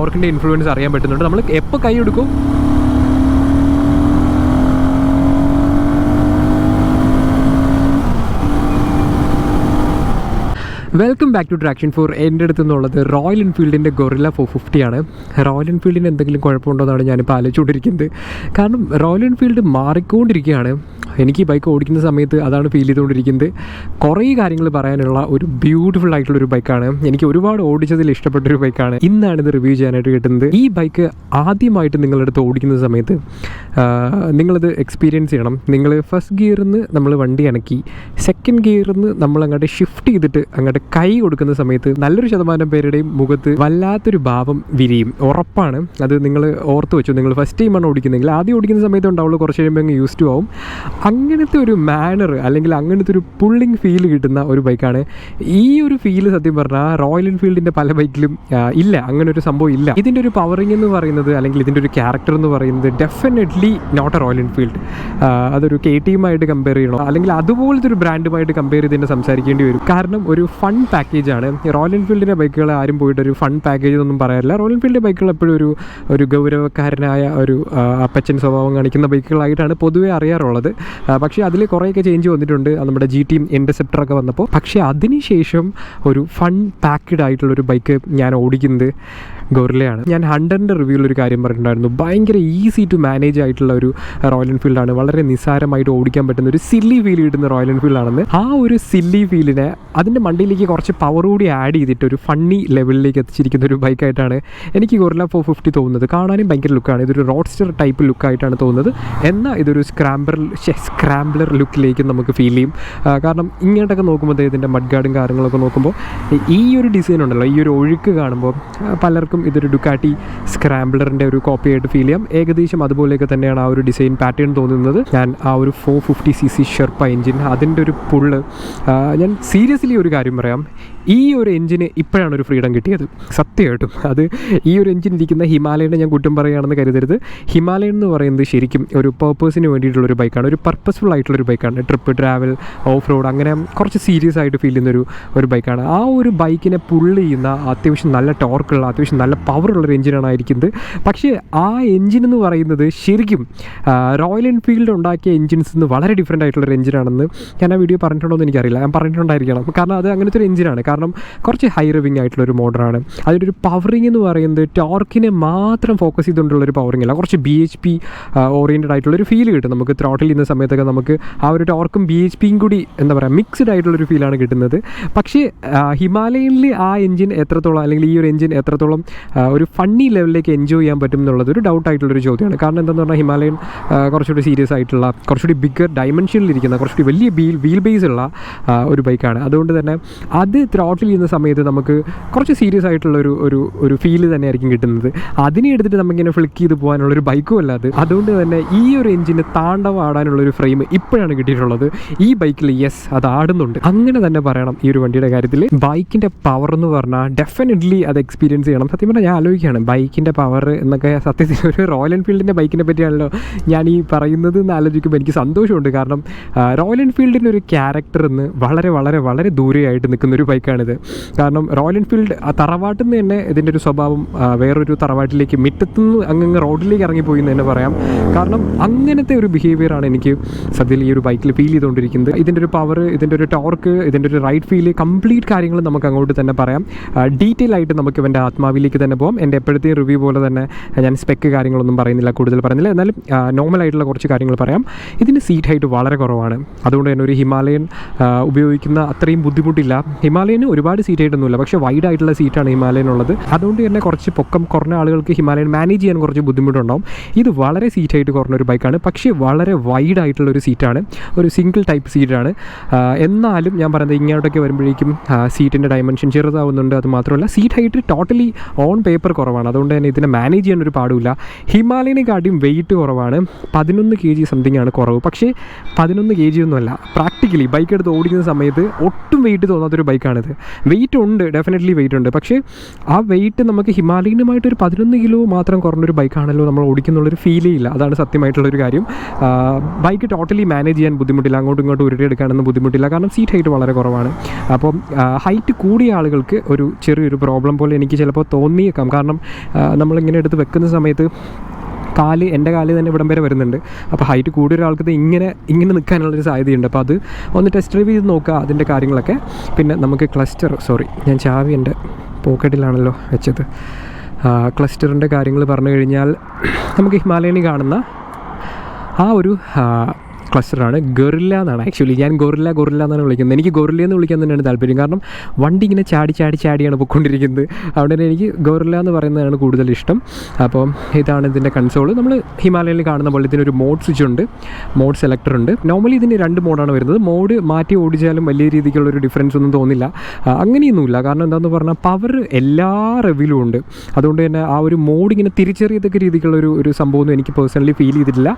ടോർക്കിന്റെ influence അറിയാൻ പറ്റുന്നുണ്ട്. നമ്മൾ എപ്പോൾ കൈ എടുക്കും? Welcome back to traction four എന്റെ അടുത്ത് നിന്നുള്ളത് റോയൽ എൻഫീൽഡിന്റെ ഗൊറില്ല ഫോർ ഫിഫ്റ്റിയാണ് റോയൽ എൻഫീൽഡിന് എന്തെങ്കിലും കുഴപ്പമുണ്ടോ എന്നാണ് ഞാനിപ്പോൾ ആലോചിച്ചുകൊണ്ടിരിക്കുന്നത്. കാരണം റോയൽ എൻഫീൽഡ് മാറിക്കൊണ്ടിരിക്കുകയാണ്. എനിക്ക് ബൈക്ക് ഓടിക്കുന്ന സമയത്ത് അതാണ് ഫീൽ ചെയ്തുകൊണ്ടിരിക്കുന്നത്. കുറേ കാര്യങ്ങൾ പറയാനുള്ള ഒരു ബ്യൂട്ടിഫുൾ ആയിട്ടുള്ള ഒരു ബൈക്കാണ് എനിക്ക് ഒരുപാട് ഓടിച്ചതിൽ ഇഷ്ടപ്പെട്ട ഒരു ബൈക്കാണ് ഇന്നാണ് ഇത് റിവ്യൂ ചെയ്യാനായിട്ട് കിട്ടുന്നത്. ഈ ബൈക്ക് ആദ്യമായിട്ട് നിങ്ങളുടെ അടുത്ത് ഓടിക്കുന്ന സമയത്ത് നിങ്ങളിത് എക്സ്പീരിയൻസ് ചെയ്യണം. നിങ്ങൾ ഫസ്റ്റ് ഗിയറിൽ നിന്ന് നമ്മൾ വണ്ടി ഇണക്കി സെക്കൻഡ് ഗിയറിൽ നിന്ന് നമ്മൾ അങ്ങോട്ട് ഷിഫ്റ്റ് ചെയ്തിട്ട് അങ്ങോട്ട് കൈ കൊടുക്കുന്ന സമയത്ത് നല്ലൊരു ശതമാനം പേരുടെയും മുഖത്ത് വല്ലാത്തൊരു ഭാവം വിരിയും. ഉറപ്പാണ്. അത് നിങ്ങൾ ഓർത്ത് വെച്ചു. നിങ്ങൾ ഫസ്റ്റ് ടൈമാണ് ഓടിക്കുന്നതെങ്കിൽ ആദ്യം ഓടിക്കുന്ന സമയത്ത് ഉണ്ടാവുള്ളൂ. കുറച്ച് കഴിയുമ്പോൾ അങ്ങ് യൂസ് ടു ആവും. അങ്ങനത്തെ ഒരു മാനർ അല്ലെങ്കിൽ അങ്ങനത്തെ ഒരു പുള്ളിങ് ഫീൽ കിട്ടുന്ന ഒരു ബൈക്കാണ് ഈ ഒരു ഫീൽ സത്യം പറഞ്ഞാൽ റോയൽ എൻഫീൽഡിന്റെ പല ബൈക്കിലും ഇല്ല. അങ്ങനെ ഒരു സംഭവം ഇല്ല. ഇതിന്റെ ഒരു പവറിംഗ് എന്ന് പറയുന്നത് അല്ലെങ്കിൽ ഇതിന്റെ ഒരു ക്യാരക്ടർ എന്ന് പറയുന്നത് definitely not a Royal Enfield അതൊരു കെ ടി എമ്മായിട്ട് കമ്പയർ ചെയ്യണോ. അല്ലെങ്കിൽ അതുപോലത്തെ ഒരു ബ്രാൻഡുമായിട്ട് കമ്പയർ ചെയ്ത് തന്നെ സംസാരിക്കേണ്ടി വരും. കാരണം ഒരു ഫൺ പാക്കേജാണ് റോയൽ എൻഫീൽഡിന്റെ ബൈക്കുകൾ ആരും പോയിട്ട് ഒരു ഫൺ പാക്കേജ് എന്നൊന്നും പറയാറില്ല. റോയൽ എൻഫീൽഡിന്റെ ബൈക്കുകൾ എപ്പോഴും ഒരു ഒരു ഗൗരവക്കാരനായ ഒരു അപ്പച്ചൻ സ്വഭാവം കാണിക്കുന്ന ബൈക്കുകളായിട്ടാണ് പൊതുവെ അറിയാറുള്ളത്. പക്ഷേ അതിൽ കുറേയൊക്കെ ചേഞ്ച് വന്നിട്ടുണ്ട്. നമ്മുടെ ജി ടിയും ഇന്റർസെപ്റ്ററൊക്കെ വന്നപ്പോൾ പക്ഷേ അതിനുശേഷം ഒരു ഫൺ പാക്ക്ഡ് ആയിട്ടുള്ള ഒരു ബൈക്ക് ഞാൻ ഓടിക്കുന്നത് ഗൊറിലയാണ്. ഞാൻ ഹണ്ടറിന്റെ റിവ്യൂവിൽ ഒരു കാര്യം പറഞ്ഞിട്ടുണ്ടായിരുന്നു. ഭയങ്കര ഈസി ടു മാനേജ് ആയിട്ടുള്ള ഒരു റോയൽ എൻഫീൽഡാണ് വളരെ നിസ്സാരമായിട്ട് ഓടിക്കാൻ പറ്റുന്ന ഒരു സില്ലി ഫീൽ കിട്ടുന്ന റോയൽ എൻഫീൽഡാണെന്ന് ആ ഒരു സില്ലി ഫീലിനെ അതിന്റെ മണ്ടിയിലേക്ക് കുറച്ച് പവർ കൂടി ആഡ് ചെയ്തിട്ട് ഒരു ഫണ്ണി ലെവലിലേക്ക് എത്തിച്ചിരിക്കുന്ന ഒരു ബൈക്കായിട്ടാണ് എനിക്ക് ഗൊറില ഫോർ ഫിഫ്റ്റി തോന്നുന്നത്. കാണാനും ഭയങ്കര ലുക്കാണ് ഇതൊരു റോഡ്സ്റ്റർ ടൈപ്പ് ലുക്കായിട്ടാണ് തോന്നുന്നത്. എന്നാൽ ഇതൊരു സ്ക്രാമ്പർ സ്ക്രാംബ്ലർ ലുക്കിലേക്ക് നമുക്ക് ഫീൽ ചെയ്യും. കാരണം ഇങ്ങോട്ടൊക്കെ നോക്കുമ്പോൾ ഇതിന്റെ മഡ് ഗാർഡും കാര്യങ്ങളൊക്കെ നോക്കുമ്പോൾ ഈ ഒരു ഡിസൈൻ ഉണ്ടല്ലോ ഈ ഒരു ഒഴുക്ക് കാണുമ്പോൾ പലർക്കും ഇതൊരു ഡുക്കാട്ടി സ്ക്രാംബ്ലറിന്റെ ഒരു കോപ്പി ആയിട്ട് ഫീൽ ചെയ്യാം. ഏകദേശം അതുപോലെയൊക്കെ തന്നെയാണ് ആ ഒരു ഡിസൈൻ പാറ്റേൺ തോന്നുന്നത്. ഞാൻ ആ ഒരു four fifty C C Sherpa engine അതിന്റെ ഒരു പുള്ള് ഞാൻ സീരിയസ്ലി ഒരു കാര്യം പറയാം. অ্যাকোয়ারিয়াম ഈ ഒരു എഞ്ചിന് ഇപ്പോഴാണ് ഒരു ഫ്രീഡം കിട്ടിയത്. സത്യമായിട്ടും. അത് ഈ ഒരു എഞ്ചിൻ ഇരിക്കുന്ന ഹിമാലയനെ ഞാൻ കുറ്റം പറയുകയാണെന്ന് കരുതരുത്. ഹിമാലയൻ എന്ന് പറയുന്നത് ശരിക്കും ഒരു പേർപ്പസിന് വേണ്ടിയിട്ടുള്ള ഒരു ബൈക്കാണ് ഒരു പർപ്പസ്ഫുൾ ആയിട്ടുള്ള ഒരു ബൈക്കാണ് ട്രിപ്പ് ട്രാവൽ ഓഫ് റോഡ് അങ്ങനെ കുറച്ച് സീരിയസ് ആയിട്ട് ഫീൽ ചെയ്യുന്ന ഒരു ബൈക്കാണ് ആ ഒരു ബൈക്കിനെ പുള്ള് ചെയ്യുന്ന അത്യാവശ്യം നല്ല ടോർക്കുള്ള അത്യാവശ്യം നല്ല പവറുള്ള ഒരു എഞ്ചിനാണ് ആയിരിക്കുന്നത്. പക്ഷേ ആ എഞ്ചിൻ എന്ന് പറയുന്നത് ശരിക്കും റോയൽ എൻഫീൽഡ് ഉണ്ടാക്കിയ എഞ്ചിൻസ് നിന്ന് വളരെ ഡിഫറെന്റ് ആയിട്ടുള്ള ഒരു എഞ്ചിനാണെന്ന് ഞാൻ ആ വീഡിയോ പറഞ്ഞിട്ടുണ്ടോ എന്ന് എനിക്കറിയില്ല. ഞാൻ പറഞ്ഞിട്ടുണ്ടായിരിക്കണം. കാരണം അത് അങ്ങനത്തെ ഒരു എഞ്ചിനാണ് കാരണം കുറച്ച് ഹൈ റിവിങ് ആയിട്ടുള്ള ഒരു മോഡറാണ് അതിന്റെ ഒരു പവറിങ് എന്ന് പറയുന്നത് ടോർക്കിനെ മാത്രം ഫോക്കസ് ചെയ്തുകൊണ്ടുള്ള ഒരു പവറിങ് അല്ല കുറച്ച് ബി എച്ച് പി ഓറിയന്റഡ് ആയിട്ടുള്ള ഒരു ഫീൽ കിട്ടും നമുക്ക് ത്രോട്ടിൽ ചെയ്യുന്ന സമയത്തൊക്കെ നമുക്ക് ആ ഒരു ടോർക്കും ബി എച്ച് പിയും കൂടി എന്താ പറയുക മിക്സ്ഡ് ആയിട്ടുള്ളൊരു ഫീലാണ് കിട്ടുന്നത്. പക്ഷേ ഹിമാലയനിൽ ആ എഞ്ചിൻ എത്രത്തോളം അല്ലെങ്കിൽ ഈ ഒരു എഞ്ചിൻ എത്രത്തോളം ഒരു ഫണ്ണി ലെവലിലേക്ക് എൻജോയ് ചെയ്യാൻ പറ്റും എന്നുള്ളത് ഒരു ഡൗട്ട് ആയിട്ടുള്ളൊരു ചോദ്യമാണ്. കാരണം എന്താണെന്ന് പറഞ്ഞാൽ ഹിമാലയൻ കുറച്ചുകൂടി സീരിയസ് ആയിട്ടുള്ള കുറച്ചുകൂടി ബിഗ്ഗർ ഡയമെൻഷനിലിരിക്കുന്ന കുറച്ചുകൂടി വലിയ വീൽ വീൽ ബേസ് ഉള്ള ഒരു ബൈക്കാണ് അതുകൊണ്ട് തന്നെ അത് ത്രോട്ടിൽ ചെയ്യുന്ന സമയത്ത് നമുക്ക് കുറച്ച് സീരിയസ് ആയിട്ടുള്ള ഒരു ഒരു ഒരു ഫീൽ തന്നെയായിരിക്കും കിട്ടുന്നത്. അതിനെ എടുത്തിട്ട് നമുക്കിങ്ങനെ ഫ്ലിക്ക് ചെയ്ത് പോകാനുള്ള ഒരു ബൈക്കും അല്ല അത് അതുകൊണ്ട് തന്നെ ഈ ഒരു എഞ്ചിന് താണ്ഡവം ആടാനുള്ള ഒരു ഫ്രെയിം ഇപ്പോഴാണ് കിട്ടിയിട്ടുള്ളത്. ഈ ബൈക്കിൽ യെസ് അത് ആടുന്നുണ്ട്. അങ്ങനെ തന്നെ പറയണം ഈ ഒരു വണ്ടിയുടെ കാര്യത്തിൽ ബൈക്കിന്റെ പവർ എന്ന് പറഞ്ഞാൽ ഡെഫിനറ്റ്ലി അത് എക്സ്പീരിയൻസ് ചെയ്യണം. സത്യം പറഞ്ഞാൽ ഞാൻ ആലോചിക്കുകയാണ് ബൈക്കിന്റെ പവർ എന്നൊക്കെ സത്യത്തിൽ ഒരു റോയൽ എൻഫീൽഡിന്റെ ബൈക്കിനെ പറ്റിയാണല്ലോ ഞാൻ ഈ പറയുന്നത് എന്ന് ആലോചിക്കുമ്പോൾ എനിക്ക് സന്തോഷമുണ്ട്. കാരണം റോയൽ എൻഫീൽഡിന്റെ ഒരു ക്യാരക്ടർ എന്ന് വളരെ വളരെ വളരെ ദൂരെയായിട്ട് നിൽക്കുന്ന ഒരു ബൈക്കാണിത് കാരണം റോയൽ എൻഫീൽഡ് ആ തറവാട്ടിൽ നിന്ന് തന്നെ ഇതിന്റെ ഒരു സ്വഭാവം വേറൊരു തറവാട്ടിലേക്ക് മിറ്റത്തുനിന്ന് അങ്ങ് റോഡിലേക്ക് ഇറങ്ങിപ്പോയി എന്ന് തന്നെ പറയാം. കാരണം അങ്ങനത്തെ ഒരു ബിഹേവിയറാണ് എനിക്ക് സത്യത്തിൽ ഈ ഒരു ബൈക്കിൽ ഫീൽ ചെയ്തുകൊണ്ടിരിക്കുന്നത്. ഇതിന്റെ ഒരു പവർ ഇതിന്റെ ഒരു ടോർക്ക് ഇതിന്റെ ഒരു റൈഡ് ഫീൽ കംപ്ലീറ്റ് കാര്യങ്ങൾ നമുക്ക് അങ്ങോട്ട് തന്നെ പറയാം. ഡീറ്റെയിൽ ആയിട്ട് നമുക്ക് ഇവന്റെ ആത്മാവിലേക്ക് തന്നെ പോകാം എന്റെ എപ്പോഴത്തെയും റിവ്യൂ പോലെ തന്നെ ഞാൻ സ്പെക്ക് കാര്യങ്ങളൊന്നും പറയുന്നില്ല കൂടുതൽ പറയുന്നില്ല. എന്നാലും നോർമൽ ആയിട്ടുള്ള കുറച്ച് കാര്യങ്ങൾ പറയാം. ഇതിന് സീറ്റ് ഹൈറ്റ് വളരെ കുറവാണ്. അതുകൊണ്ട് തന്നെ ഒരു ഹിമാലയൻ ഉപയോഗിക്കുന്ന അത്രയും ബുദ്ധിമുട്ടില്ല. ഹിമാലയന് ഒരുപാട് സീറ്റ് ആയിട്ടൊന്നുമില്ല. പക്ഷേ വൈഡ് ആയിട്ടുള്ള സീറ്റാണ് ഹിമാലയൻ ഉള്ളത് അതുകൊണ്ട് തന്നെ കുറച്ച് പൊക്കം കുറഞ്ഞ ആളുകൾക്ക് ഹിമാലയൻ മാനേജ് ചെയ്യാൻ കുറച്ച് ബുദ്ധിമുട്ടുണ്ടാവും. ഇത് വളരെ സീറ്റായിട്ട് കുറഞ്ഞ ഒരു ബൈക്കാണ് പക്ഷേ വളരെ വൈഡ് ആയിട്ടുള്ള ഒരു സീറ്റാണ് ഒരു സിംഗിൾ ടൈപ്പ് സീറ്റാണ് എന്നാലും ഞാൻ പറയുന്നത് ഇങ്ങോട്ടൊക്കെ വരുമ്പോഴേക്കും സീറ്റിന്റെ ഡയമെൻഷൻ ചെറുതാവുന്നുണ്ട്. അത് മാത്രമല്ല seat height totally on paper കുറവാണ്. അതുകൊണ്ട് തന്നെ ഇതിനെ മാനേജ് ചെയ്യാൻ ഒരു പാടില്ല ഹിമാലയനെക്കാട്ടിയും വെയിറ്റ് കുറവാണ്. പതിനൊന്ന് കെ ജി സംതിങ് ആണ് കുറവ്. പക്ഷേ പതിനൊന്ന് കെ ജി ഒന്നുമല്ല. പ്രാക്ടിക്കലി ബൈക്ക് എടുത്ത് ഓടിക്കുന്ന സമയത്ത് ഒട്ടും വെയിറ്റ് തോന്നാത്തൊരു ബൈക്കാണിത് വെയിറ്റ് ഉണ്ട് ഡെഫിനറ്റ്ലി വെയിറ്റ് ഉണ്ട് പക്ഷേ ആ വെയിറ്റ് നമുക്ക് ഹിമാലയനുമായിട്ട് ഒരു പതിനൊന്ന് കിലോ മാത്രം കുറഞ്ഞൊരു ബൈക്കാണല്ലോ നമ്മൾ ഓടിക്കുന്നുള്ളൊരു ഫീലേ ഇല്ല. അതാണ് സത്യമായിട്ടുള്ളൊരു കാര്യം. ബൈക്ക് ടോട്ടലി മാനേജ് ചെയ്യാൻ ബുദ്ധിമുട്ടില്ല. അങ്ങോട്ടും ഇങ്ങോട്ടും ഉരുട്ടിയെടുക്കാനൊന്നും ബുദ്ധിമുട്ടില്ല. കാരണം സീറ്റ് ഹൈറ്റ് വളരെ കുറവാണ്. അപ്പം ഹൈറ്റ് കൂടിയ ആളുകൾക്ക് ഒരു ചെറിയൊരു പ്രോബ്ലം പോലെ എനിക്ക് ചിലപ്പോൾ തോന്നിയേക്കാം. കാരണം നമ്മളിങ്ങനെ എടുത്ത് വെക്കുന്ന സമയത്ത് കാൽ എന്റെ കാൽ തന്നെ ഇവിടം വരെ വരുന്നുണ്ട്. അപ്പോൾ ഹൈറ്റ് കൂടിയ ഒരാൾക്ക് ഇങ്ങനെ ഇങ്ങനെ നിൽക്കാനുള്ളൊരു സാധ്യതയുണ്ട്. അപ്പോൾ അത് ഒന്ന് ടെസ്റ്റ് ഡ്രൈവ് ചെയ്ത് നോക്കുക അതിന്റെ കാര്യങ്ങളൊക്കെ. പിന്നെ നമുക്ക് ക്ലസ്റ്റർ സോറി ഞാൻ ചാവി എന്റെ പോക്കറ്റിലാണല്ലോ വെച്ചത്. ക്ലസ്റ്ററിന്റെ കാര്യങ്ങൾ പറഞ്ഞു കഴിഞ്ഞാൽ നമുക്ക് ഹിമാലയനി കാണുന്ന ആ ഒരു ക്ലസ്റ്ററാണ് ഗൊറില്ല എന്നാണ്. ആക്ച്വലി ഞാൻ ഗൊറില്ല ഗൊറില്ല എന്നാണ് വിളിക്കുന്നത്. എനിക്ക് ഗൊറില്ല എന്ന് വിളിക്കാൻ തന്നെയാണ് താല്പര്യം. കാരണം വണ്ടി ഇങ്ങനെ ചാടി ചാടി ചാടിയാണ് പോയിക്കൊണ്ടിരിക്കുന്നത് അതുകൊണ്ട് തന്നെ എനിക്ക് ഗൊറില്ല എന്ന് പറയുന്നതാണ് കൂടുതൽ ഇഷ്ടം. അപ്പോൾ ഇതാണ് ഇതിന്റെ കൺസോൾ നമ്മൾ ഹിമാലയനിൽ കാണുന്ന പോലെ ഇതിനൊരു മോഡ് സ്വിച്ച് ഉണ്ട്. മോഡ് സെലക്ടർ ഉണ്ട്. നോർമലി ഇതിന് രണ്ട് മോഡാണ് വരുന്നത്. മോഡ് മാറ്റി ഓടിച്ചാലും വലിയ രീതിക്കുള്ള ഒരു ഡിഫറൻസ് ഒന്നും തോന്നില്ല. അങ്ങനെയൊന്നുമില്ല. കാരണം എന്താണെന്ന് പറഞ്ഞാൽ പവർ എല്ലാ റെവിലും ഉണ്ട്. അതുകൊണ്ട് തന്നെ ആ ഒരു മോഡ് ഇങ്ങനെ തിരിച്ചറിയത്തക്ക രീതിക്കുള്ള ഒരു ഒരു സംഭവമൊന്നും എനിക്ക് പേഴ്സണലി ഫീൽ ചെയ്തിട്ടില്ല.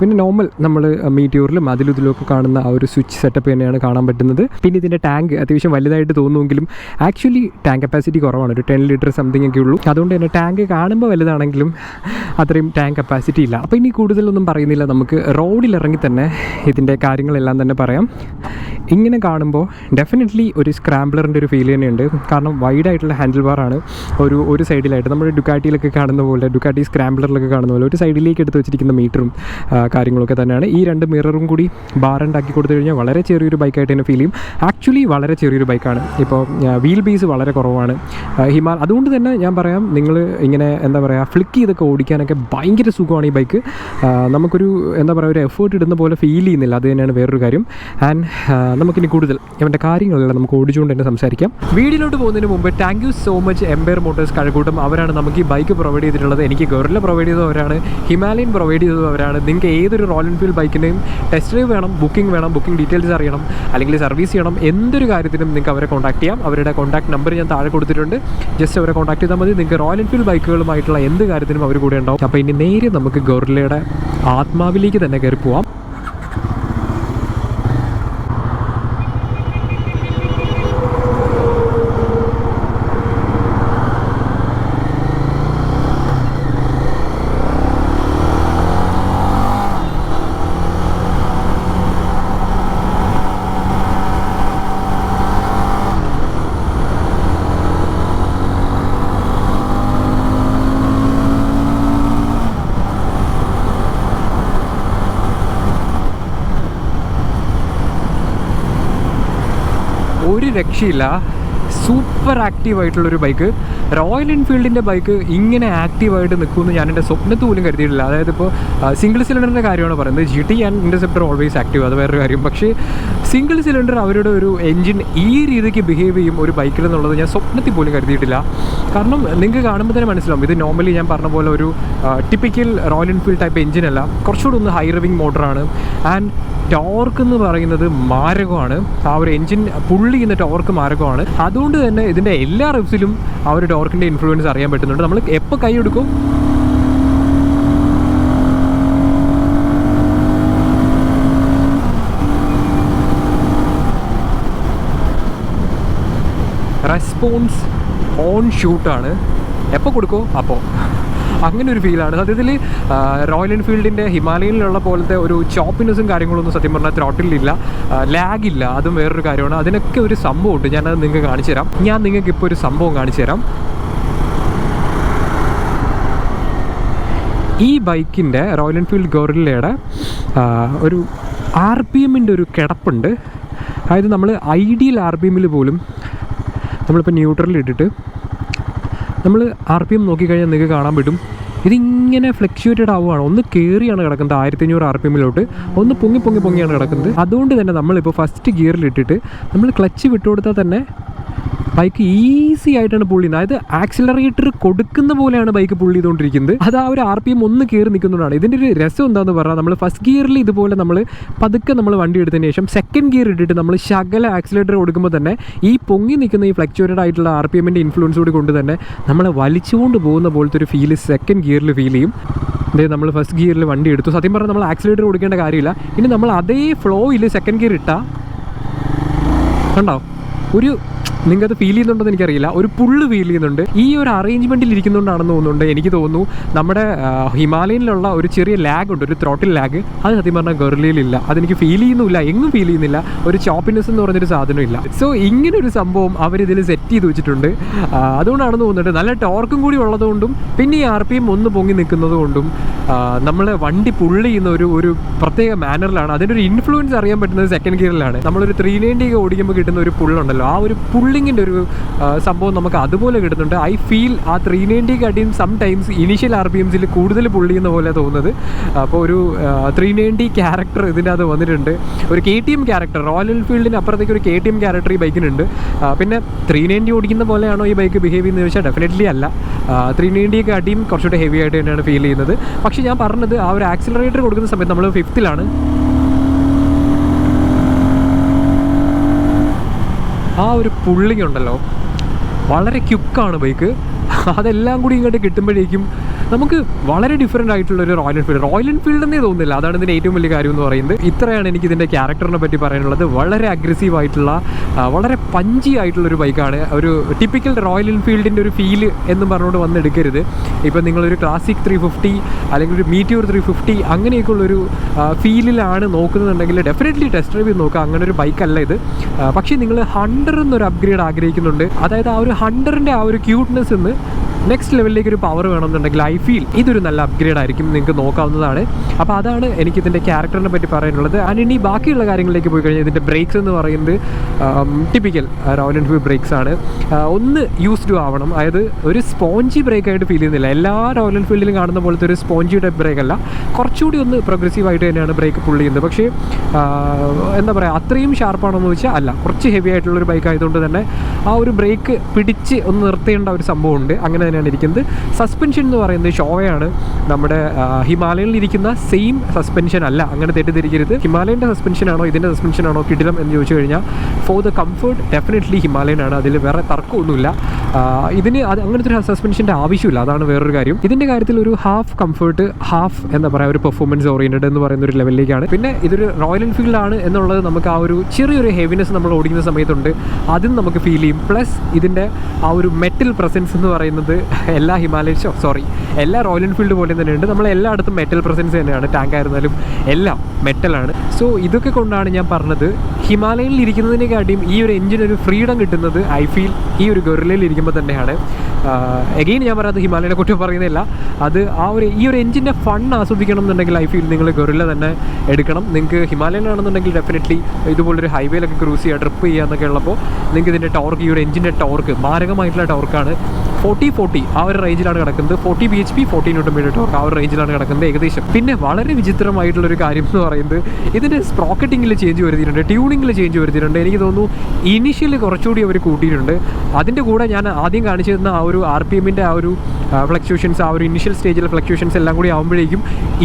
പിന്നെ നോർമൽ നമ്മൾ മീറ്റിയോറിലും അതിലും ഇതിലൊക്കെ കാണുന്ന ആ ഒരു സ്വിച്ച് സെറ്റപ്പ് തന്നെയാണ് കാണാൻ പറ്റുന്നത്. പിന്നെ ഇതിന്റെ ടാങ്ക് അത്യാവശ്യം വലുതായിട്ട് തോന്നുമെങ്കിലും ആക്ച്വലി ടാങ്ക് കപ്പാസിറ്റി കുറവാണ്. ഒരു ടെൻ ലിറ്റർ സംതിങ് ഒക്കെ ഉള്ളൂ. അതുകൊണ്ട് തന്നെ ടാങ്ക് കാണുമ്പോൾ വലുതാണെങ്കിലും അത്രയും ടാങ്ക് കപ്പാസിറ്റി ഇല്ല. അപ്പോൾ ഇനി കൂടുതലൊന്നും പറയുന്നില്ല. നമുക്ക് റോഡിൽ ഇറങ്ങി തന്നെ ഇതിന്റെ കാര്യങ്ങളെല്ലാം തന്നെ പറയാം. ഇങ്ങനെ കാണുമ്പോൾ ഡെഫിനറ്റ്ലി ഒരു സ്ക്രാംബ്ലറിന്റെ ഒരു ഫീൽ തന്നെയുണ്ട്. കാരണം വൈഡ് ആയിട്ടുള്ള ഹാൻഡിൽ ബാറാണ് ഒരു ഒരു സൈഡിലായിട്ട് നമ്മുടെ ഡുക്കാറ്റിയിലൊക്കെ കാണുന്ന പോലെ ഡുക്കാറ്റി സ്ക്രാംബ്ലറിലൊക്കെ കാണുന്ന പോലെ ഒരു സൈഡിലേക്ക് എടുത്ത് വെച്ചിരിക്കുന്ന മീറ്ററും കാര്യങ്ങളൊക്കെ തന്നെയാണ്. ഈ രണ്ട് മിററും കൂടി ബാർ ഉണ്ടാക്കി കൊടുത്തു കഴിഞ്ഞാൽ വളരെ ചെറിയൊരു ബൈക്കായിട്ട് തന്നെ ഫീൽ ചെയ്യും. ആക്ച്വലി വളരെ ചെറിയൊരു ബൈക്കാണ് ഇപ്പോൾ വീൽ ബേസ് വളരെ കുറവാണ്. ഹിമാൽ ഹിമാ അതുകൊണ്ട് തന്നെ ഞാൻ പറയാം നിങ്ങൾ ഇങ്ങനെ എന്താ പറയുക ഫ്ലിക്ക് ചെയ്തൊക്കെ ഓടിക്കാനൊക്കെ ഭയങ്കര സുഖമാണ് ഈ ബൈക്ക് നമുക്കൊരു എന്താ പറയുക ഒരു എഫേർട്ട് ഇടുന്ന പോലെ ഫീൽ ചെയ്യുന്നില്ല. അത് തന്നെയാണ് വേറൊരു കാര്യം. ആൻഡ് നമുക്കിനി കൂടുതൽ അവന്റെ കാര്യങ്ങളെല്ലാം നമുക്ക് ഓടിച്ചുകൊണ്ട് തന്നെ സംസാരിക്കാം. വീഡിയോയിലോട്ട് പോകുന്നതിന് മുമ്പ് thank you so much Empire Motors Kazhakkoottam. അവരാണ് നമുക്ക് ഈ ബൈക്ക് പ്രൊവൈഡ് ചെയ്തിട്ടുള്ളത്. എനിക്ക് ഗൊറില്ല പ്രൊവൈഡ് ചെയ്തവരാണ് ഹിമാലയൻ പ്രൊവൈഡ് ചെയ്തവരാണ് നിങ്ങൾക്ക് ഏതൊരു റോയൽ എൻഫീൽഡ് ബൈക്കിന്റെയും ടെസ്റ്റ് ഡ്രൈവ് വേണം ബുക്കിംഗ് വേണം ബുക്കിംഗ് ഡീറ്റെയിൽസ് അറിയണം അല്ലെങ്കിൽ സർവീസ് ചെയ്യണം എന്തൊരു കാര്യത്തിനും നിങ്ങൾക്ക് അവരെ കോൺടാക്ട് ചെയ്യാം. അവരുടെ കോൺടാക്ട് നമ്പർ ഞാൻ താഴെ കൊടുത്തിട്ടുണ്ട്. ജസ്റ്റ് അവരെ കോൺടാക്ട് ചെയ്താൽ മതി. നിങ്ങൾക്ക് റോയൽ എൻഫീൽഡ് ബൈക്കുകളുമായിട്ടുള്ള എന്ത് കാര്യത്തിനും അവർ കൂടെ ഉണ്ടാവും. അപ്പോൾ ഇനി നേരെ നമുക്ക് ഗൊറില്ലയുടെ ആത്മാവിലേക്ക് തന്നെ കയറി പോവാം ഒരു രക്ഷയില്ല. സൂപ്പർ ആക്റ്റീവ് ആയിട്ടുള്ളൊരു ബൈക്ക് റോയൽ എൻഫീൽഡിന്റെ ബൈക്ക് ഇങ്ങനെ ആക്റ്റീവായിട്ട് നിൽക്കുമെന്ന് ഞാൻ എന്റെ സ്വപ്നത്തിൽ പോലും കരുതിയിട്ടില്ല. അതായത് ഇപ്പോൾ സിംഗിൾ സിലിണ്ടറിന്റെ കാര്യമാണ് പറയുന്നത്. G T and Interceptor always active അത് വേറൊരു കാര്യം. പക്ഷേ സിംഗിൾ സിലിണ്ടർ അവരുടെ ഒരു എൻജിൻ ഈ രീതിക്ക് ബിഹേവ് ചെയ്യും ഒരു ബൈക്കിൽ എന്നുള്ളത് ഞാൻ സ്വപ്നത്തിൽ പോലും കരുതിയിട്ടില്ല. കാരണം നിങ്ങൾക്ക് കാണുമ്പോൾ തന്നെ മനസ്സിലാവും. ഇത് നോർമലി ഞാൻ പറഞ്ഞ പോലെ ഒരു ടിപ്പിക്കൽ റോയൽ എൻഫീൽഡ് ടൈപ്പ് എഞ്ചിനല്ല കുറച്ചുകൂടി ഒന്ന് ഹൈ റിവിങ് മോട്ടറാണ് ആൻഡ് ടോർക്ക് എന്ന് പറയുന്നത് മാരകമാണ്. ആ ഒരു എൻജിൻ പുള്ളി ചെയ്യുന്ന ടോർക്ക് മാരകമാണ്. അതുകൊണ്ട് തന്നെ ഇതിന്റെ എല്ലാ റിപ്സിലും ആ ഒരു ടോർക്കിന്റെ ഇൻഫ്ലുവൻസ് അറിയാൻ പറ്റുന്നുണ്ട്. നമ്മൾ എപ്പോൾ കൈ എടുക്കും? റെസ്പോൺസ് ഓൺ ഷൂട്ടാണ്. എപ്പോൾ കൊടുക്കോ? അപ്പോൾ അങ്ങനെ ഒരു ഫീലാണ് സത്യത്തിൽ റോയൽ എൻഫീൽഡിന്റെ ഹിമാലയനിലുള്ള പോലത്തെ ഒരു ചോപ്പിനെസ്സും കാര്യങ്ങളൊന്നും സത്യം പറഞ്ഞാൽ ത്രോട്ടിലില്ല. ലാഗില്ല. അതും വേറൊരു കാര്യമാണ്. അതിനൊക്കെ ഒരു സംഭവമുണ്ട്. ഞാനത് നിങ്ങൾക്ക് കാണിച്ചു തരാം. ഞാൻ നിങ്ങൾക്ക് ഇപ്പോൾ ഒരു സംഭവം കാണിച്ചു തരാം. ഈ ബൈക്കിന്റെ റോയൽ എൻഫീൽഡ് ഗോറില്ലയുടെ ഒരു ആർ പി എമ്മിന്റെ ഒരു കിടപ്പുണ്ട്. അതായത് നമ്മൾ ഐഡിയൽ ആർ പി എമ്മിൽ പോലും നമ്മളിപ്പോൾ ന്യൂട്രലിൽ ഇട്ടിട്ട് നമ്മൾ ആർ പി എം നോക്കിക്കഴിഞ്ഞാൽ നിങ്ങൾക്ക് കാണാൻ പറ്റും. ഇതിങ്ങനെ ഫ്ലക്ച്വേറ്റഡ് ആവുകയാണ് ഒന്ന് കയറിയാണ് കിടക്കുന്നത് ആയിരത്തി അഞ്ഞൂറ് ആർ പി എമ്മിലോട്ട് ഒന്ന് പൊങ്ങി പൊങ്ങി പൊങ്ങിയാണ് കിടക്കുന്നത്. അതുകൊണ്ട് തന്നെ നമ്മളിപ്പോൾ ഫസ്റ്റ് ഗിയറിൽ ഇട്ടിട്ട് നമ്മൾ ക്ലച്ച് വിട്ടുകൊടുത്താൽ തന്നെ ബൈക്ക് ഈസി ആയിട്ടാണ് പുള്ളി അതായത് ആക്സിലറേറ്റർ കൊടുക്കുന്ന പോലെയാണ് ബൈക്ക് പുള്ളി ചെയ്തുകൊണ്ടിരിക്കുന്നത്. അത് ആ ഒരു ആർ പി എം ഒന്ന് കയറി നിൽക്കുന്നതാണ് ഇതിന്റെ ഒരു രസം എന്താണെന്ന് പറഞ്ഞാൽ നമ്മൾ ഫസ്റ്റ് ഗിയറിൽ ഇതുപോലെ നമ്മൾ പതുക്കെ നമ്മൾ വണ്ടി എടുത്തതിന് ശേഷം സെക്കൻഡ് ഗിയർ ഇട്ടിട്ട് നമ്മൾ ശകല ആക്സിലേറ്റർ കൊടുക്കുമ്പോൾ തന്നെ ഈ പൊങ്ങി നിൽക്കുന്ന ഈ ഫ്ലക്ച്വേറ്റഡ് ആയിട്ടുള്ള ആർ പി എമ്മിന്റെ ഇൻഫ്ലുവൻസ് കൂടി കൊണ്ട് തന്നെ നമ്മളെ വലിച്ചുകൊണ്ട് പോകുന്ന പോലത്തെ ഒരു ഫീൽ സെക്കൻഡ് ഗിയറിൽ ഫീൽ ചെയ്യും. അതായത് നമ്മൾ ഫസ്റ്റ് ഗിയറിൽ വണ്ടി എടുത്തു. സത്യം പറഞ്ഞാൽ നമ്മൾ ആക്സിലേറ്റർ കൊടുക്കേണ്ട കാര്യമില്ല. ഇനി നമ്മൾ അതേ ഫ്ലോയിൽ സെക്കൻഡ് ഗിയർ ഇട്ടാൽ കണ്ടോ? ഒരു നിങ്ങൾക്ക് ഫീൽ ചെയ്യുന്നുണ്ടെന്ന് എനിക്കറിയില്ല. ഒരു പുള്ള് ഫീൽ ചെയ്യുന്നുണ്ട്. ഈ ഒരു അറേഞ്ച്മെന്റിൽ ഇരിക്കുന്നുണ്ടാണെന്ന് തോന്നുന്നുണ്ട് എനിക്ക് തോന്നുന്നു. നമ്മുടെ ഹിമാലയനിലുള്ള ഒരു ചെറിയ ലാഗ് ഉണ്ട് ഒരു ത്രോട്ടിൽ ലാഗ് അത് സത്യം പറഞ്ഞാൽ ഗർലിയിലില്ല അതെനിക്ക് ഫീൽ ചെയ്യുന്നില്ല എങ്ങും ഫീൽ ചെയ്യുന്നില്ല. ഒരു ചോപ്പിനെസ് എന്ന് പറഞ്ഞൊരു ഇല്ല. സോ ഇങ്ങനെ ഒരു സംഭവം അവരിതിൽ സെറ്റ് ചെയ്ത് വെച്ചിട്ടുണ്ട്. അതുകൊണ്ടാണെന്ന് തോന്നുന്നുണ്ട്. നല്ല ടോർക്കും കൂടി ഉള്ളതുകൊണ്ടും പിന്നെ ഈ ആർ പി എം ഒന്ന് പൊങ്ങി നിൽക്കുന്നത് കൊണ്ടും നമ്മൾ വണ്ടി പുള്ള് ചെയ്യുന്ന ഒരു ഒരു പ്രത്യേക മാനറിലാണ് അതിന്റെ ഒരു ഇൻഫ്ലുവൻസ് അറിയാൻ പറ്റുന്നത് സെക്കൻഡ് ഗിയറിലാണ് നമ്മളൊരു ത്രീ നയന്റി ഓടിക്കുമ്പോൾ കിട്ടുന്ന ഒരു പുള്ളുണ്ടല്ലോ ആ ഒരു പുള്ളിങ്ങിന്റെ ഒരു സംഭവം നമുക്ക് അതുപോലെ കിട്ടുന്നുണ്ട്. ഐ ഫീൽ ആ three നയന്റിക്കാട്ടിയും some times initial R P എംസിൽ കൂടുതൽ പുള്ളി ചെയ്യുന്ന പോലെ തോന്നുന്നത്. അപ്പോൾ ഒരു ത്രീ നയന്റി ക്യാരക്ടർ ഇതിന്റെ അത് വന്നിട്ടുണ്ട്. ഒരു K T M character Royal എൻഫീൽഡിന് അപ്പുറത്തേക്ക് ഒരു കെ ടി എം ക്യാരക്ടർ ഈ ബൈക്കിനുണ്ട്. പിന്നെ ത്രീ നയന്റി ഓടിക്കുന്ന പോലെയാണോ ഈ ബൈക്ക് ബിഹേവ് ചെയ്യുന്നത് ചോദിച്ചാൽ ഡെഫിനറ്റ്ലി അല്ല. ത്രീ നയന്റിയൊക്കെ അടിയും കുറച്ചുകൂടെ ഹെവി ആയിട്ട് തന്നെയാണ് ഫീൽ ചെയ്യുന്നത്. പക്ഷേ ഞാൻ പറഞ്ഞത് ആ ഒരു ആക്സിലറേറ്റർ കൊടുക്കുന്ന സമയത്ത് നമ്മൾ ഫിഫ്ത്തിലാണ് ആ ഒരു പുള്ളിങ് ഉണ്ടല്ലോ വളരെ ക്യുക്കാണ് ബൈക്ക്. അതെല്ലാം കൂടി ഇങ്ങോട്ട് കിട്ടുമ്പോഴേക്കും നമുക്ക് വളരെ ഡിഫറെന്റ് ആയിട്ടുള്ള ഒരു റോയൽ എൻഫീൽഡ് റോയൽ എൻഫീൽഡ് എന്നേ തോന്നുന്നില്ല. അതാണ് ഇതിന്റെ ഏറ്റവും വലിയ കാര്യം എന്ന് പറയുന്നത്. ഇത്രയാണ് എനിക്ക് ഇതിന്റെ ക്യാരക്ടറിനെ പറ്റി പറയാനുള്ളത്. വളരെ അഗ്രസീവ് ആയിട്ടുള്ള വളരെ പഞ്ചി ആയിട്ടുള്ള ഒരു ബൈക്കാണ് ഒരു ടിപ്പിക്കൽ റോയൽ എൻഫീൽഡിന്റെ ഒരു ഫീൽ എന്ന് പറഞ്ഞുകൊണ്ട് വന്നെടുക്കരുത് ഇപ്പം നിങ്ങളൊരു ക്ലാസിക് ത്രീ ഫിഫ്റ്റി അല്ലെങ്കിൽ ഒരു മീറ്റിയൂർ ത്രീ ഫിഫ്റ്റി അങ്ങനെയൊക്കെയുള്ളൊരു ഫീലിലാണ് നോക്കുന്നുണ്ടെങ്കിൽ ഡെഫിനറ്റ്ലി ടെസ്റ്റ് ഡ്രൈവ് നോക്കുക. അങ്ങനെ ഒരു ബൈക്കല്ല ഇത്. പക്ഷേ നിങ്ങൾ ഹണ്ടർ എന്നൊരു അപ്ഗ്രേഡ് ആഗ്രഹിക്കുന്നുണ്ട്. അതായത് ആ ഒരു ഹണ്ടറിന്റെ ആ ഒരു ക്യൂട്ട്നെസ് എന്ന് നെക്സ്റ്റ് ലെവലിലേക്ക് ഒരു പവർ വേണമെന്നുണ്ടെങ്കിൽ ഐ ഫീൽ ഇതൊരു നല്ല അപ്ഗ്രേഡ് ആയിരിക്കും. നിങ്ങൾക്ക് നോക്കാവുന്നതാണ്. അപ്പോൾ അതാണ് എനിക്ക് ഇതിന്റെ ക്യാരക്ടറിനെ പറ്റി പറയാനുള്ളത്. ആൻഡ് ഇനി ബാക്കിയുള്ള കാര്യങ്ങളിലേക്ക് പോയി കഴിഞ്ഞാൽ ഇതിന്റെ ബ്രേക്സ് എന്ന് പറയുന്നത് ടിപ്പിക്കൽ റോയൽ എൻഫീൽഡ് ബ്രേക്സ് ആണ്. ഒന്ന് യൂസ്ഡ് ആവണം. അതായത് ഒരു സ്പോഞ്ചി ബ്രേക്ക് ആയിട്ട് ഫീൽ ചെയ്യുന്നില്ല. എല്ലാ റോയൽ എൻഫീൽഡിലും കാണുന്ന പോലത്തെ ഒരു സ്പോഞ്ചി ടൈപ്പ് ബ്രേക്ക് അല്ല. കുറച്ചുകൂടി ഒന്ന് പ്രോഗ്രസീവായിട്ട് തന്നെയാണ് ബ്രേക്ക് പുള്ളി ചെയ്യുന്നത്. പക്ഷേ എന്താ പറയുക അത്രയും ഷാർപ്പാണെന്ന് വെച്ചാൽ അല്ല. കുറച്ച് ഹെവി ആയിട്ടുള്ളൊരു ബൈക്ക് ആയതുകൊണ്ട് തന്നെ ആ ഒരു ബ്രേക്ക് പിടിച്ച് ഒന്ന് നിർത്തേണ്ട ഒരു സംഭവമുണ്ട്. അങ്ങനെ തന്നെയാണ് ഇരിക്കുന്നത്. സസ്പെൻഷൻ എന്ന് പറയുന്നത് ഷോവയാണ് നമ്മുടെ ഹിമാലയനിൽ ഇരിക്കുന്ന സെയിം സസ്പെൻഷൻ അല്ല. അങ്ങനെ തെറ്റിദ്ധരിക്കരുത്. ഹിമാലയന്റെ സസ്പെൻഷൻ ആണോ ഇതിന്റെ സസ്പെൻഷൻ ആണോ കിടിലം എന്ന് ചോദിച്ചു കഴിഞ്ഞാൽ for the comfort definitely Himalayan ആണ് അതിൽ വേറെ തർക്കമൊന്നുമില്ല. ഇതിന് അത് അങ്ങനത്തെ ഒരു സസ്പെൻഷന്റെ ആവശ്യമില്ല. അതാണ് വേറൊരു കാര്യം. ഇതിന്റെ കാര്യത്തിൽ ഒരു ഹാഫ് കംഫർട്ട് ഹാഫ് എന്താ പറയുക ഒരു പെർഫോമൻസ് ഓറിയന്റഡ് എന്ന് പറയുന്ന ഒരു ലെവലിലേക്കാണ് പിന്നെ ഇതൊരു റോയൽ എൻഫീൽഡാണ് എന്നുള്ളത് നമുക്ക് ആ ഒരു ചെറിയൊരു ഹെവിനെസ് നമ്മൾ ഓടിക്കുന്ന സമയത്തുണ്ട്. അതും നമുക്ക് ഫീൽ ചെയ്യും. പ്ലസ് ഇതിന്റെ ആ ഒരു മെറ്റൽ പ്രസൻസ് എന്ന് പറയുന്നത് എല്ലാ ഹിമാലയൻസോ സോറി എല്ലാ റോയൽ എൻഫീൽഡ് പോലെ തന്നെയുണ്ട്. നമ്മൾ എല്ലായിടത്തും മെറ്റൽ പ്രസൻസ് തന്നെയാണ്. ടാങ്ക് ആയിരുന്നാലും എല്ലാം മെറ്റലാണ് സോ ഇതൊക്കെ കൊണ്ടാണ് ഞാൻ പറഞ്ഞത് ഹിമാലയനിൽ ഇരിക്കുന്നതിനെക്കാട്ടിയും ഈ ഒരു എഞ്ചിന് ഒരു ഫ്രീഡം കിട്ടുന്നത് ഐ ഫീൽ ഈ ഒരു ഗൊറിലയിൽ ഇരിക്കുമ്പോൾ തന്നെയാണ്. എഗെയിൻ ഞാൻ പറയുന്നത് ഹിമാലയനെ കുറിച്ച് പറയുന്നില്ല അത് ആ ഒരു ഈ ഒരു എഞ്ചിന്റെ ഫൺ ആസ്വദിക്കണം എന്നുണ്ടെങ്കിൽ ഐ ഫീൽ നിങ്ങൾ ഗൊറില്ല തന്നെ എടുക്കണം. നിങ്ങൾക്ക് ഹിമാലയൻ ആണെന്നുണ്ടെങ്കിൽ ഡെഫിനറ്റ്ലി ഇതുപോലൊരു ഹൈവേയിലൊക്കെ ക്രൂസ് ചെയ്യുക ട്രിപ്പ് ചെയ്യുക എന്നൊക്കെ ഉള്ളപ്പോൾ നിങ്ങൾക്ക് ഇതിന്റെ ടോർക്ക് ഈ ഒരു എഞ്ചിന്റെ ടോർക്ക് മാരകമായിട്ടുള്ള ടോർക്കാണ് ഫോർട്ടി ഫോർട്ടി ആ ഒരു റേഞ്ചിലാണ് കിടക്കുന്നത്. Forty B H P forty newton metre torque ആ ഒരു റേഞ്ചിലാണ് കിടക്കുന്നത് ഏകദേശം. പിന്നെ വളരെ വിചിത്രമായിട്ടുള്ള ഒരു കാര്യം എന്ന് പറയുന്നത് ഇതിന്റെ സ്പ്രോക്കറ്റിങ്ങിൽ ചേഞ്ച് വരുത്തിയിട്ടുണ്ട് ട്യൂണിങ്ങിൽ ചേഞ്ച് വരുത്തിയിട്ടുണ്ട്. എനിക്ക് തോന്നുന്നു ഇനിഷ്യലി കുറച്ചുകൂടി അവർ കൂട്ടിയിട്ടുണ്ട്. അതിന്റെ കൂടെ ഞാൻ ആദ്യം കാണിച്ചിരുന്ന ആ ഒരു ആർ പി എമ്മിന്റെ ആ ഒരു ഫ്ലക്ച്വേഷൻസ് ആ ഒരു ഇനിഷ്യൽ സ്റ്റേജിലെ ഫ്ലക്ച്വേഷൻസ് എല്ലാം കൂടി ആകുമ്പോഴേക്കും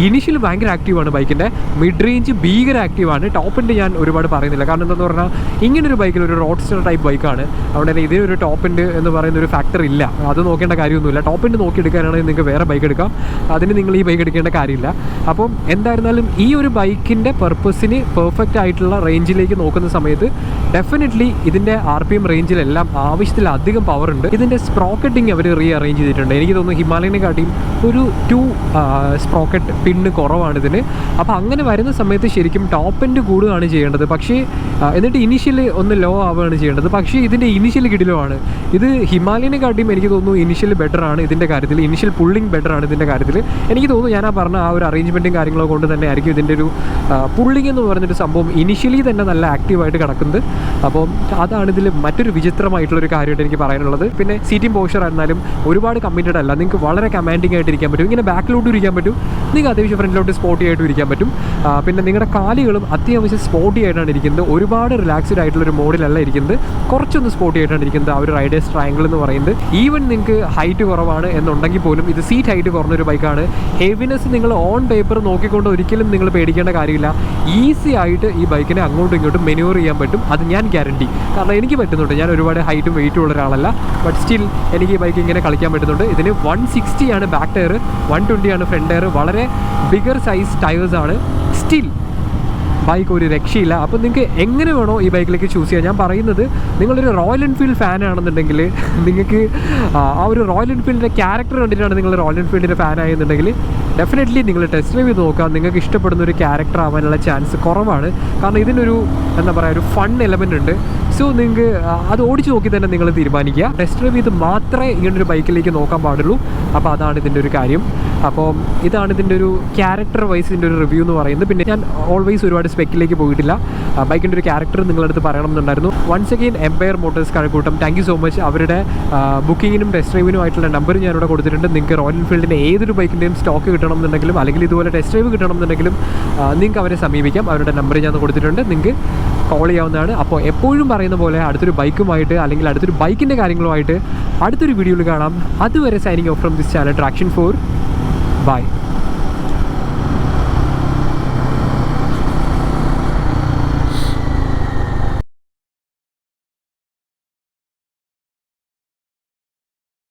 ഇനിഷ്യൽ ഭയങ്കര ആക്റ്റീവാണ് ബൈക്കിന്റെ മിഡ് റേഞ്ച് ഭീകര ആക്റ്റീവാണ് ടോപ്പിന്റെ ഞാൻ ഒരുപാട് പറയുന്നില്ല. കാരണം എന്താണെന്ന് പറഞ്ഞാൽ ഒരു ബൈക്കിൽ ഒരു റോഡ്സ്റ്റർ ടൈപ്പ് ബൈക്കാണ് തന്നെ ഇതിനൊരു ടോപ്പിന്റെ എന്ന് പറയുന്ന ഒരു ഫാക്ടർ ഇല്ല. അത് നോക്കേണ്ട കാര്യമൊന്നുമില്ല. ടോപ്പിന്റെ നോക്കി എടുക്കാനാണെങ്കിൽ നിങ്ങൾക്ക് വേറെ ബൈക്ക് എടുക്കാം. അതിന് നിങ്ങൾ ഈ ബൈക്ക് എടുക്കേണ്ട കാര്യമില്ല. അപ്പം എന്തായിരുന്നാലും ഈ ഒരു ബൈക്കിന്റെ പർപ്പസിന് പെർഫെക്റ്റ് ആയിട്ടുള്ള റേഞ്ചിലേക്ക് നോക്കുന്ന സമയത്ത് ഡെഫിനറ്റ്ലി ഇതിന്റെ ആർ പി എം റേഞ്ചിലെല്ലാം ആവശ്യത്തിലധികം പവർ ഉണ്ട്. ഇതിന്റെ സ്പ്രോക്കറ്റിംഗ് അവർ റീ അറേഞ്ച് ചെയ്തിട്ടുണ്ട്. എനിക്ക് തോന്നുന്നു ഹിമാലയനെ കാട്ടിയും ഒരു ടു സ്പ്രോക്കറ്റ് പിന്ന് കുറവാണ് ഇതിന്. അപ്പോൾ അങ്ങനെ വരുന്ന സമയത്ത് ശരിക്കും ടോപ്പ് എൻഡ് കൂടുകയാണ് ചെയ്യേണ്ടത്. പക്ഷേ എന്നിട്ട് ഇനിഷ്യലി ഒന്ന് ലോ ആവുകയാണ് ചെയ്യേണ്ടത്. പക്ഷേ ഇതിന്റെ ഇനിഷ്യൽ കിടിലോ ആണ് ഇത് ഹിമാലയനെ കാട്ടിയും എനിക്ക് തോന്നുന്നു ഇനിഷ്യൽ ബെറ്റർ ആണ് ഇതിന്റെ കാര്യത്തിൽ. ഇനിഷ്യൽ പുള്ളിങ് ബെറ്റർ ആണ് ഇതിന്റെ കാര്യത്തിൽ. എനിക്ക് തോന്നുന്നു ഞാൻ ആ പറഞ്ഞ ആ ഒരു അറേഞ്ച്മെന്റും കാര്യങ്ങളോ കൊണ്ട് തന്നെ ആയിരിക്കും ഇതിന്റെ ഒരു പുള്ളിങ് എന്ന് പറഞ്ഞൊരു സംഭവം ഇനിഷ്യലി തന്നെ നല്ല ആക്റ്റീവായിട്ട് കിടക്കുന്നത്. അപ്പോൾ അതാണ് ഇതിൽ മറ്റൊരു വിചിത്രമായിട്ടുള്ളൊരു കാര്യമായിട്ട് എനിക്ക് പറയാനുള്ളത്. പിന്നെ സീറ്റിംഗ് പോസ്റ്റർ ആയിരുന്നാലും ഒരുപാട് കമ്മിറ്റഡ് അല്ല നിങ്ങൾക്ക് വളരെ കമാൻഡിങ് ആയിട്ട് ഇരിക്കാൻ പറ്റും. ഇങ്ങനെ ബാക്കിലോട്ട് ഇരിക്കാൻ പറ്റും. നിങ്ങൾക്ക് അത്യാവശ്യം ഫ്രണ്ടിലോട്ട് സ്പോട്ടി ആയിട്ട് ഇരിക്കാൻ പറ്റും. പിന്നെ നിങ്ങളുടെ കാലുകളും അത്യാവശ്യം സ്പോട്ടി ആയിട്ടാണ് ഇരിക്കുന്നത്. ഒരുപാട് റിലാക്സ്ഡ് ആയിട്ടുള്ള ഒരു മോഡിലല്ല ഇരിക്കുന്നത്. കുറച്ചൊന്ന് സ്പോട്ടി ആയിട്ടാണ് ഇരിക്കുന്നത്. ആ ഒരു റൈഡേഴ്സ് ട്രയാങ്കിൾ എന്ന് പറയുന്നത്. ഈവൻ നിങ്ങൾക്ക് ഹൈറ്റ് കുറവാണ് എന്നുണ്ടെങ്കിൽ പോലും ഇത് സീറ്റ് ഹൈറ്റ് കുറഞ്ഞൊരു ബൈക്കാണ് ഹെവിനെസ് നിങ്ങൾ ഓൺ പേപ്പർ നോക്കിക്കൊണ്ട് ഒരിക്കലും നിങ്ങൾ പേടിക്കേണ്ട കാര്യമില്ല. ഈസി ആയിട്ട് ഈ ബൈക്കിനെ അങ്ങോട്ടും ഇങ്ങോട്ടും മെനുവർ ചെയ്യാൻ പറ്റും. അത് ഞാൻ ഗ്യാരണ്ടി കാരണം എനിക്ക് പറ്റുന്നുണ്ട്. ഞാൻ ഒരുപാട് ഹൈറ്റും വെയിറ്റും ഉള്ള ഒരാളല്ല. ബട്ട് സ്റ്റിൽ എനിക്ക് ഈ ബൈക്ക് ഇങ്ങനെ കളിക്കാൻ പറ്റുന്നുണ്ട്. ഇതിന് വൺ സിക്സ്റ്റി ആണ് ബാക്ക് ടയർ വൺ ട്വന്റി ആണ് ഫ്രണ്ട് ടയർ വളരെ ബിഗർ സൈസ് ടയേഴ്സാണ് സ്റ്റിൽ ബൈക്ക് ഒരു രക്ഷയില്ല. അപ്പോൾ നിങ്ങൾക്ക് എങ്ങനെ വേണോ ഈ ബൈക്കിലേക്ക് ചൂസ് ചെയ്യാം. ഞാൻ പറയുന്നത് നിങ്ങളൊരു റോയൽ എൻഫീൽഡ് ഫാൻ ആണെന്നുണ്ടെങ്കിൽ നിങ്ങൾക്ക് ആ, ഒരു റോയൽ എൻഫീൽഡിന്റെ ക്യാരക്ടർ കണ്ടിട്ടാണ് നിങ്ങൾ റോയൽ എൻഫീൽഡിന്റെ ഫാൻ ആയെന്നുണ്ടെങ്കിൽ ഡെഫിനറ്റ്ലി നിങ്ങൾ ടെസ്റ്റ് ഡ്രൈവ് നോക്കാം നിങ്ങൾക്ക് ഇഷ്ടപ്പെടുന്ന ഒരു ക്യാരക്ടർ ആവാനുള്ള ചാൻസ് കുറവാണ്. കാരണം ഇതിനൊരു എന്താ പറയുക ഒരു ഫൺ എലമെന്റ് ഉണ്ട്. സോ നിങ്ങൾക്ക് അത് ഓടിച്ചു നോക്കി തന്നെ നിങ്ങൾ തീരുമാനിക്കുക. ടെസ്റ്റ് ഡ്രൈവ് ചെയ്ത് മാത്രമേ ഇങ്ങനൊരു ബൈക്കിലേക്ക് നോക്കാൻ പാടുള്ളൂ. അപ്പോൾ അതാണ് ഇതിന്റെ ഒരു കാര്യം. അപ്പോൾ ഇതാണ് ഇതിന്റെ ഒരു ക്യാരക്ടർ വൈസ് ഇതിന്റെ ഒരു റിവ്യൂ എന്ന് പറയുന്നത്. പിന്നെ ഞാൻ ഓൾവേസ് ഒരുപാട് സ്പെക്കിലേക്ക് പോയിട്ടില്ല. ബൈക്കിന്റെ ഒരു ക്യാരക്ടർ നിങ്ങളടുത്ത് പറയണം എന്നുണ്ടായിരുന്നു once again Empire Motors Kazhakkoottam thank you so much അവരുടെ ബുക്കിങ്ങിനും ടെസ്റ്റ് ഡ്രൈവിനും ആയിട്ടുള്ള നമ്പർ ഞാനിവിടെ കൊടുത്തിട്ടുണ്ട്. നിങ്ങൾക്ക് റോയൽ എൻഫീൽഡിന്റെ ഏതൊരു ബൈക്കിന്റെയും സ്റ്റോക്ക് കിട്ടണം എന്നുണ്ടെങ്കിലും അല്ലെങ്കിൽ ഇതുപോലെ ടെസ്റ്റ് ഡ്രൈവ് കിട്ടണം എന്നുണ്ടെങ്കിലും നിങ്ങൾക്ക് അവരെ സമീപിക്കാം. അവരുടെ നമ്പർ ഞാൻ കൊടുത്തിട്ടുണ്ട്. നിങ്ങൾക്ക് കോൾ ചെയ്യാവുന്നതാണ്. അപ്പോൾ എപ്പോഴും പറയുന്ന പോലെ അടുത്തൊരു ബൈക്കുമായിട്ട് അല്ലെങ്കിൽ അടുത്തൊരു ബൈക്കിന്റെ കാര്യങ്ങളുമായിട്ട് അടുത്തൊരു വീഡിയോയിൽ കാണാം. അതുവരെ signing off from this channel Traction four bye